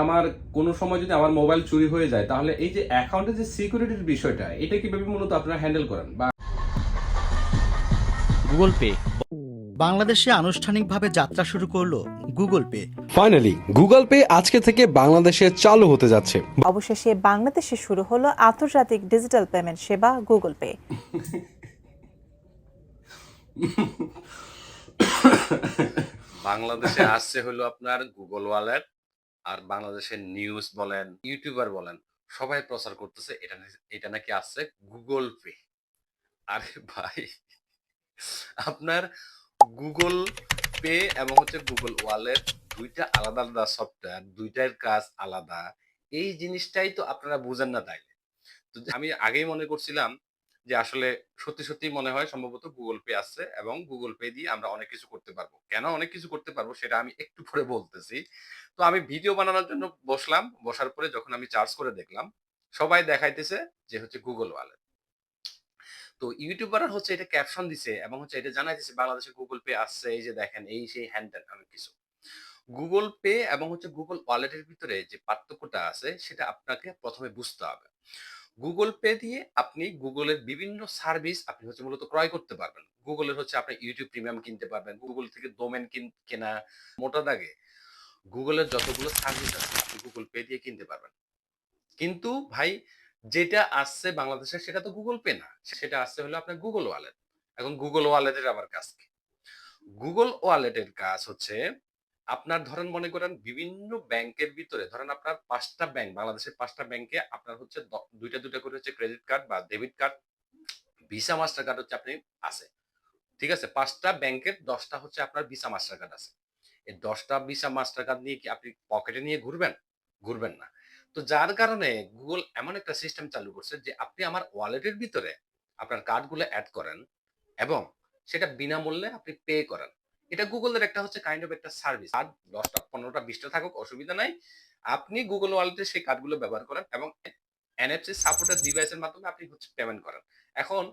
আমার কোনো সময় যদি আমার মোবাইল চুরি হয়ে যায় তাহলে এই যে অ্যাকাউন্টের যে সিকিউরিটির বিষয়টা এটা কীভাবে মূলত আপনারা হ্যান্ডেল করেন? বা গুগল পে বাংলাদেশে আনুষ্ঠানিকভাবে যাত্রা শুরু করল Google Pay finally Google Pay আজকে থেকে বাংলাদেশে চালু হতে যাচ্ছে। অবশেষে বাংলাদেশে শুরু হলো আন্তর্জাতিক ডিজিটাল পেমেন্ট সেবা গুগল পে বাংলাদেশে আসছে হলো আপনার গুগল ওয়ালেট আর বাংলাদেশের নিউজ বলেন ইউটিউবার বলেন, সবাই প্রচার করতেছে, এটা এটা নাকি আসছে গুগল পে আরে ভাই, আপনার গুগল পে এবং হচ্ছে গুগল ওয়ালেট দুইটা আলাদা আলাদা সফটওয়্যার দুইটার কাজ আলাদা। এই জিনিসটাই তো আপনারা বুঝেন না তাইলে। তো আমি আগেই মনে করছিলাম যে আসলে সত্যি সত্যি মনে হয় সম্ভবত গুগল পে আসছে এবং গুগল পে দিয়ে আমরা অনেক কিছু করতে পারব। কেন অনেক কিছু করতে পারব সেটা আমি একটু পরে বলতেছি। তো আমি ভিডিও বানানোর জন্য বসলাম। বসার পরে যখন আমি চার্জ করে দেখলাম, সবাই দেখাইতেছে যে হচ্ছে গুগল ওয়ালেট তো ইউটিউবাররা হচ্ছে এটা ক্যাপশন দিছে এবং হচ্ছে এটা জানাইতেছে বাংলাদেশে গুগল পে আসছে এই যে দেখেন, এই সেই হ্যান্ড অনেক কিছু। গুগল পে এবং হচ্ছে গুগল ওয়ালেটের ভিতরে যে পার্থক্যটা আছে, সেটা আপনাকে প্রথমে বুঝতে হবে। গুগল পে দিয়ে আপনি গুগলের বিভিন্ন সার্ভিস আপনি হচ্ছে মূলত ক্রয় করতে পারবেন। গুগলের হচ্ছে আপনি ইউটিউব প্রিমিয়াম কিনতে পারবেন গুগল থেকে ডোমেন কেনা মোটা দাগে গুগলের যতগুলো সার্ভিস আছে আপনি গুগল পে দিয়ে কিনতে পারবেন। কিন্তু ভাই, যেটা আসছে বাংলাদেশে সেটা তো গুগল পে না, সেটা আসছে হলো আপনার গুগল ওয়ালেট এখন গুগল ওয়ালেটের আবার কাজ কি? গুগল ওয়ালেটের কাজ হচ্ছে আপনার ধরেন মনে করেন বিভিন্ন ব্যাংকের ভিতরে, ধরেন আপনার পাঁচটা ব্যাংক বাংলাদেশের পাঁচটা ব্যাংকে আপনার হচ্ছে দুইটা দুইটা করে হচ্ছে ক্রেডিট কার্ড বা debit card Visa Mastercard হচ্ছে আপনি আছে। ঠিক আছে? পাঁচটা ব্যাংকের দশটা হচ্ছে আপনার ভিসা মাস্টার কার্ড আছে। এই দশটা ভিসা মাস্টার কার্ড নিয়ে কি আপনি পকেটে নিয়ে ঘুরবেন? ঘুরবেন না। তো যার কারণে গুগল এমন একটা সিস্টেম চালু করছে যে আপনি আমার ওয়ালেটের ভিতরে আপনার কার্ডগুলো অ্যাড করেন এবং সেটা বিনামূল্যে আপনি পে করেন। এটা গুগলের একটা হচ্ছে কাইন্ড অফ একটা সার্ভিস আর দশটা, পনেরোটা, বিশটা থাকুক, অসুবিধা নাই। আপনি গুগল ওয়ালেটে সেই কার্ডগুলো ব্যবহার করেন এবং এনএফসি সাপোর্টেড ডিভাইসের মাধ্যমে আপনি হচ্ছে পেমেন্ট করেন। এখন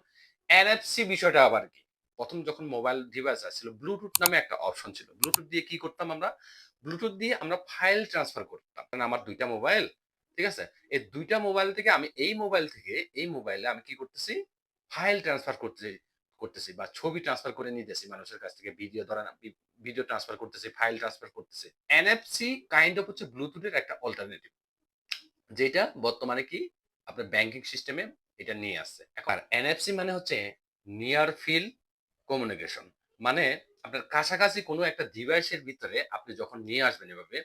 এনএফসি বিষয়টা আবার কি? প্রথম যখন মোবাইল ডিভাইস আসছিল ব্লুটুথ নামে একটা অপশন ছিল। ব্লুটুথ দিয়ে কি করতাম আমরা? ব্লুটুথ দিয়ে আমরা ফাইল ট্রান্সফার করতাম। কারণ আমার দুইটা মোবাইল ঠিক আছে? এই দুইটা মোবাইল থেকে আমি, এই মোবাইল থেকে, এই মোবাইলে আমি কি করতেছি? ফাইল ট্রান্সফার করতে করতেছি বা ছবি ট্রান্সফার করে নিতেছি মানুষের কাছ থেকে ভিডিও ধরেন ভিডিও ট্রান্সফার করতেছি ফাইল ট্রান্সফার করতেছি। এনএফসি কাইন্ড অফ হচ্ছে ব্লুটুথের একটা অল্টারনেটিভ যেটা বর্তমানে কি আপনার ব্যাংকিং সিস্টেমে এটা নিয়ে আসছে। এখন এনএফসি মানে হচ্ছে নিয়ার ফিল কমিউনিকেশন মানে আপনার কাছাকাছি কোনো একটা ডিভাইসের ভিতরে আপনি যখন নিয়ে আসবেন এভাবে,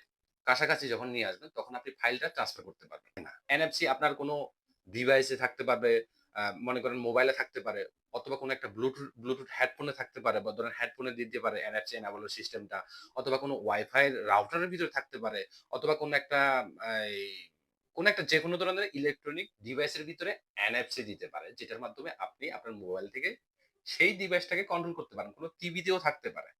কাছাকাছি যখন নিয়ে আসবেন, তখন আপনি ফাইলটা ট্রান্সফার করতে পারবেন। না এনএফসি আপনার কোনো ডিভাইসে থাকতে পারবে মনে করেন মোবাইলে থাকতে পারে, অথবা কোনো একটা ব্লুটুথ ব্লুটুথ হেডফোনে থাকতে পারে, বা ধরেন হেডফোনে দিতে পারে এনএফসি এনাবল সিস্টেমটা অথবা কোনো ওয়াইফাই রাউটারের ভিতরে থাকতে পারে, অথবা কোনো একটা কোনো একটা যে কোনো ধরনের ইলেকট্রনিক ডিভাইসের ভিতরে এনএফসি দিতে পারে, যেটার মাধ্যমে আপনি আপনার মোবাইল থেকে সেই ডিভাইসটাকে কন্ট্রোল করতে পারেন, কোনো টিভিতেও থাকতে পারে।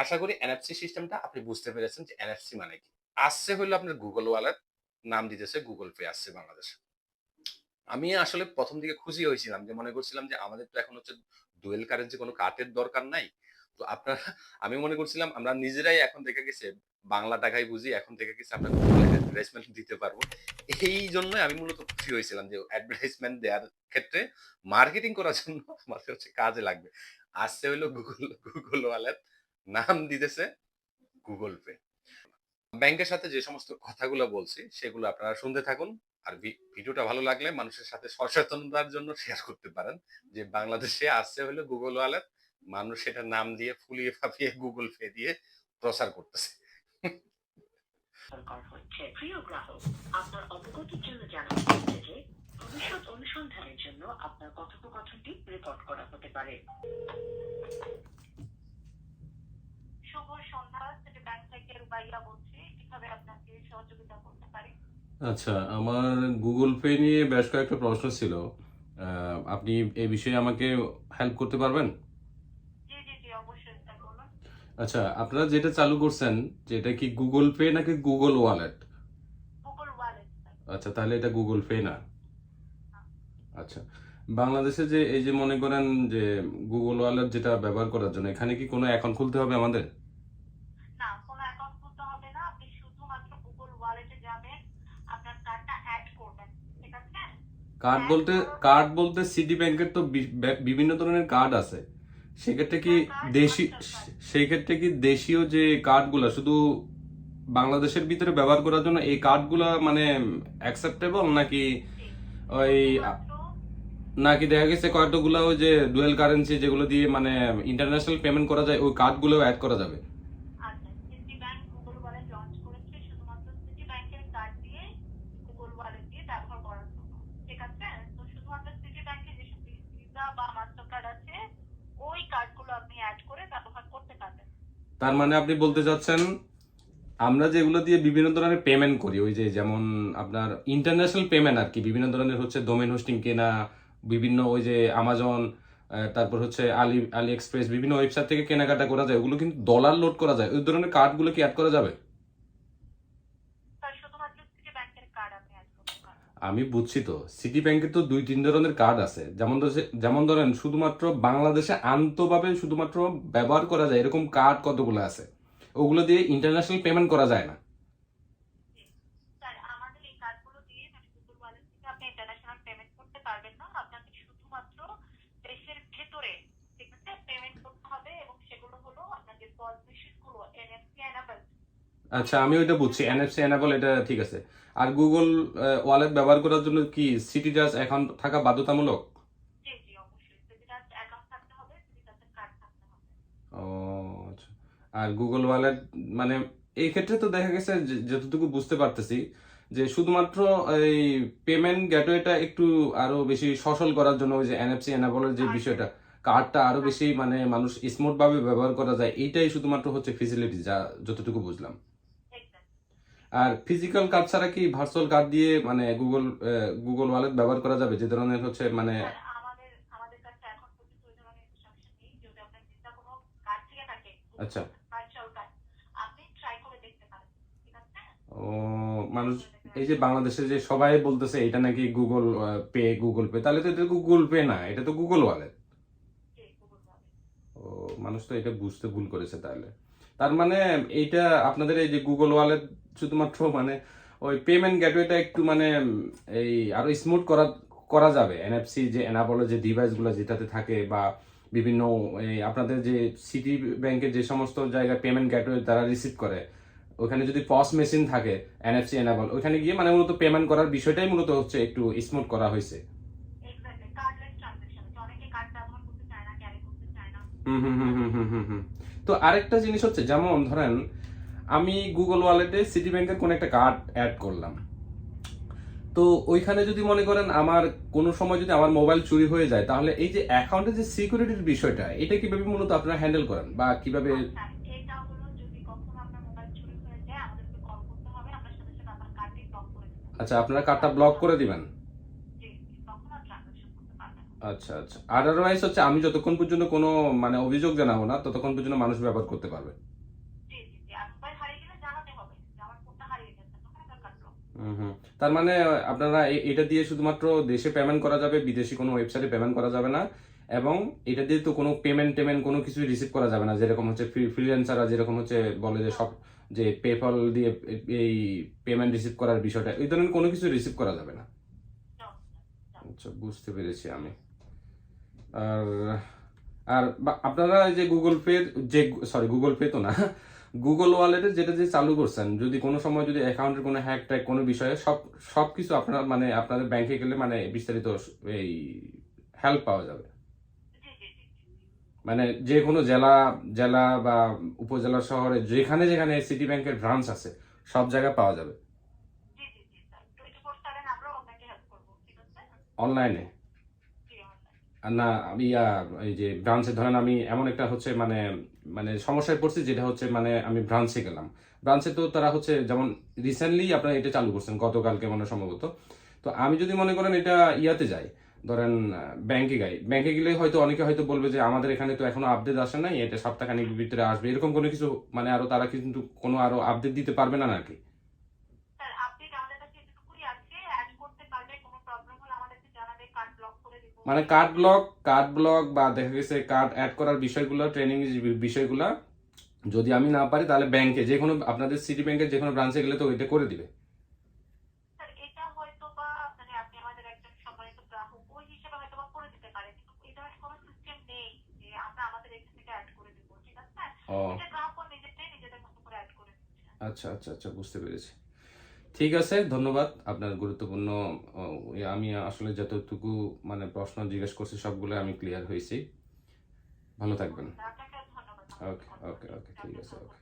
আশা করি এনএফসি সিস্টেমটা আপনি বুঝতে পেরেছেন যে এনএফসি মানে কি। আসছে হলো আপনার গুগল ওয়ালেট নাম দিতেছে গুগল পে আসছে বাংলাদেশে। আমি আসলে প্রথম দিকে খুশি হয়েছিলাম যে মনে করছিলাম যে আমাদের তো এখন হচ্ছে ডুয়েল কারেন্সি কোনো কার্ডের দরকার নাই। তো আপনারা, আমি মনে করছিলাম আমরা নিজেরাই এখন দেখে গেছে বাংলা টাকায় বুঝি, এখন থেকে গেছে আমরা অ্যাডভার্টাইজমেন্ট দিতে পারব। এই জন্য আমি মূলত খুশি হয়েছিলাম যে অ্যাডভার্টাইজমেন্ট দেওয়ার ক্ষেত্রে মার্কেটিং করার জন্য আমার হচ্ছে কাজে লাগবে। আসছে হইল গুগল গুগল ওয়ালেট নাম দিতেছে গুগল পে ব্যাংকের সাথে যে সমস্ত কথাগুলো বলছি, সেগুলো আপনারা শুনতে থাকুন। আর ভিডিওটা ভালো লাগলে মানুষের সাথে সচেতনতার জন্য শেয়ার করতে পারেন। যে বাংলাদেশে আসছে হলো গুগল ওয়ালেট মানুষ সেটা নাম দিয়ে ফুলিয়ে ফাঁপিয়ে গুগল পে দিয়ে প্রচার করতেছে। প্রিয় গ্রাহক আপনার অবগতির জন্য জানানো হচ্ছে যে ভবিষ্যৎ অনুসন্ধানের জন্য আপনার কথোপকথনটি রেকর্ড করা হতে পারে। শুভ সন্ধ্যা স্টেট ব্যাংক থেকে রুবাইয়া বলছি কীভাবে আপনাকে সহযোগিতা করতে পারি? আচ্ছা আমার গুগল পে নিয়ে বেশ কয়েকটা প্রশ্ন ছিল। আপনি এই বিষয়ে আমাকে হেল্প করতে পারবেন? আচ্ছা আপনারা যেটা চালু করছেন যেটা কি গুগল পে নাকি গুগল ওয়ালেট আচ্ছা তাহলে এটা গুগল পে না। আচ্ছা বাংলাদেশে যে এই যে মনে করেন যে গুগল ওয়ালেট যেটা ব্যবহার করার জন্য এখানে কি কোনো অ্যাকাউন্ট খুলতে হবে আমাদের না কোনো অ্যাকাউন্ট খুলতে হবে না আপনি শুধুমাত্র গুগল ওয়ালেট কার্ড বলতে কার্ড বলতে সিটি ব্যাংকের তো বিভিন্ন ধরনের কার্ড আছে। সেক্ষেত্রে কি দেশি সেই ক্ষেত্রে কি দেশীয় যে কার্ডগুলো শুধু বাংলাদেশের ভিতরে ব্যবহার করার জন্য এই কার্ডগুলো মানে অ্যাকসেপ্টেবল নাকি ওই, নাকি দেখা গেছে কয়টাগুলো ওই যে ডুয়েল কারেন্সি যেগুলো দিয়ে মানে ইন্টারন্যাশনাল পেমেন্ট করা যায়, ওই কার্ডগুলো অ্যাড করা যাবে আচ্ছা City bank Google wallet launch করেছে শুধুমাত্র সিটি ব্যাংকের কার্ড দিয়ে গুগল ওয়ালেট দিয়ে ব্যবহার করার জন্য ঠিক আছে তো শুধুমাত্র সিটি ব্যাংকে যেসব ভিসা বা মাস্টার কার্ড আছে ওই কার্ডগুলো আপনি অ্যাড করে ব্যবহার করতে পারবেন তার মানে আপনি বলতে চাচ্ছেন, আমরা যেগুলো দিয়ে বিভিন্ন ধরনের পেমেন্ট করি, ওই যে যেমন আপনার ইন্টারন্যাশনাল পেমেন্ট আর কি, বিভিন্ন ধরনের হচ্ছে ডোমেন হোস্টিং কেনা, বিভিন্ন ওই যে আমাজন তারপর হচ্ছে আলি আলি এক্সপ্রেস বিভিন্ন ওয়েবসাইট থেকে কেনাকাটা করা যায়, ওগুলো কিন্তু ডলার লোড করা যায়, ওই ধরনের কার্ডগুলো কি অ্যাড করা যাবে তার শুধুমাত্র সিটি ব্যাংকের কার্ড আপনি অ্যাড করতে পারবেন আমি বুঝছি তো। সিটি ব্যাংকের তো দুই, তিন ধরনের কার্ড আছে। যেমন যেমন ধরেন, শুধুমাত্র বাংলাদেশে আন্তভাবে শুধুমাত্র ব্যবহার করা যায় এরকম কার্ড কতগুলো আছে? ওগুলো দিয়ে ইন্টারন্যাশনাল পেমেন্ট করা যায় না। আচ্ছা আমি ওইটা বুঝছি। এনএফসি এনাবল এটা ঠিক আছে। আর গুগল ওয়ালেট ব্যবহার করার জন্য কি সিটি জাস অ্যাকাউন্ট থাকা বাধ্যতামূলক? ও আচ্ছা। আর গুগল ওয়ালেট মানে এই ক্ষেত্রে তো দেখা গেছে যতটুকু বুঝতে পারতেছি যে শুধুমাত্র এই পেমেন্ট গেটওয়েটা একটু আরও বেশি সচল করার জন্য ওই যে এনএফসি এনাবলের যে বিষয়টা কার্ডটা আরও বেশি মানে মানুষ স্মুথ ভাবে ব্যবহার করা যায় এইটাই শুধুমাত্র হচ্ছে ফেসিলিটি যা যতটুকু বুঝলাম। আর ফিজিক্যাল কার্ড ছাড়া কি ভার্চুয়াল কার্ড দিয়ে মানে গুগল গুগল ওয়ালেট ব্যবহার করা যাবে? যে ধরনের হচ্ছে মানে আচ্ছা। ও মানুষ এই যে বাংলাদেশে যে সবাই বলতেছে এটা নাকি গুগল পে গুগল পে তাহলে তো এটা গুগল পে না এটা তো গুগল ওয়ালেট ও মানুষ তো এটা বুঝতে ভুল করেছে তাহলে। তার মানে এইটা আপনাদের এই যে গুগল ওয়ালেট শুধুমাত্র মানে ওই পেমেন্ট গেটওয়েটা একটু মানে এই আরও স্মুথ করা করা যাবে। এনএফসি যে এনাবলের যে ডিভাইসগুলো যেটাতে থাকে বা বিভিন্ন এই আপনাদের যে সিটি ব্যাংকের যে সমস্ত জায়গায় পেমেন্ট গেটওয়ে তারা রিসিভ করে ওখানে যদি পস মেশিন থাকে এনএফসি এনাবল ওখানে গিয়ে মানে মূলত পেমেন্ট করার বিষয়টাই মূলত হচ্ছে একটু স্মুথ করা হয়েছে। হুম হুম হুম হুম হুম হুম। তো আরেকটা জিনিস হচ্ছে যেমন ধরেন আমি গুগল ওয়ালেটে সিটি ব্যাংকের কোন একটা কার্ড অ্যাড করলাম। তো ওইখানে যদি মনে করেন আমার কোনো সময় যদি আমার মোবাইল চুরি হয়ে যায় তাহলে এই যে অ্যাকাউন্টের যে সিকিউরিটির বিষয়টা এটা কীভাবে মূলত আপনারা হ্যান্ডেল করেন বা কীভাবে আচ্ছা আপনার কার্ডটি ব্লক করে আচ্ছা আপনারা কার্ডটা ব্লক করে দিবেন? আচ্ছা আচ্ছা। আদারওয়াইজ হচ্ছে আমি যতক্ষণ পর্যন্ত কোনো মানে অভিযোগ জানাব না ততক্ষণ পর্যন্ত মানুষ ব্যবহার করতে পারবে জি জি জি আর মোবাইল হারিয়ে গেলে জানাতে হবে যে আমার ফোনটা হারিয়ে গেছে তখন আপনার কার্ড ব্লক হুম হুম। তার মানে আপনারা এটা দিয়ে শুধুমাত্র দেশে পেমেন্ট করা যাবে, বিদেশি কোনো ওয়েবসাইটে পেমেন্ট করা যাবে না। এবং এটা দিয়ে তো কোনো পেমেন্ট টেমেন্ট কোনো কিছু রিসিভ করা যাবে না। যেরকম হচ্ছে ফ্রিল্যান্সাররা যেরকম হচ্ছে বলে যে সব, যে পেপাল দিয়ে এই পেমেন্ট রিসিভ করার বিষয়টা, এই ধরনের কোনো কিছু রিসিভ করা যাবে না। আচ্ছা বুঝতে পেরেছি আমি। আর আর আপনারা যে গুগল পে যে সরি গুগল পে তো না গুগল ওয়ালেটে যেটা যে চালু করছেন যদি কোনো সময় যদি অ্যাকাউন্টের কোনো হ্যাক ট্যাক কোনো বিষয়ে সব সব কিছু আপনার মানে আপনাদের ব্যাংকে গেলে মানে বিস্তারিত এই হেল্প পাওয়া যাবে। মানে যে কোনো জেলা জেলা বা উপজেলা শহরে যেখানে যেখানে সিটি ব্যাংকের ব্রাঞ্চ আছে সব জায়গায় পাওয়া যাবে। অনলাইনে না আমি ইয়া, এই যে ব্রাঞ্চে ধরেন আমি এমন একটা হচ্ছে মানে মানে সমস্যায় পড়ছি, যেটা হচ্ছে মানে আমি ব্রাঞ্চে গেলাম। ব্রাঞ্চে তো তারা হচ্ছে যেমন রিসেন্টলি আপনারা এটা চালু করছেন, গতকালকে মানে সম্ভবত। তো আমি যদি মনে করেন এটা ইয়াতে যাই, ধরেন ব্যাংকে গাই। ব্যাংকে গেলে হয়তো অনেকে হয়তো বলবে যে আমাদের এখানে তো এখনও আপডেট আসে নাই, এটা সপ্তাহখানিক ভিতরে আসবে। এরকম কোনো কিছু মানে আরও তারা কিন্তু কোনো আরও আপডেট দিতে পারবে না নাকি? মানে কার্ড ব্লক কার্ড ব্লক বা দেখা গেছে কার্ড অ্যাড করার বিষয়গুলো ট্রেনিং বিষয়গুলো যদি আমি না পারি তাহলে ব্যাংকে যে কোনো আপনাদের সিটি ব্যাংকের যে কোনো ব্রাঞ্চে গেলে তো ওইটা করে দিবে। আচ্ছা আচ্ছা আচ্ছা বুঝতে পেরেছি। ঠিক আছে ধন্যবাদ আপনার গুরুত্বপূর্ণ ইয়ে, আমি আসলে যতটুকু মানে প্রশ্ন জিজ্ঞেস করছি সবগুলো আমি ক্লিয়ার হয়েছি। ভালো থাকবেন। ওকে ওকে ওকে ঠিক আছে ওকে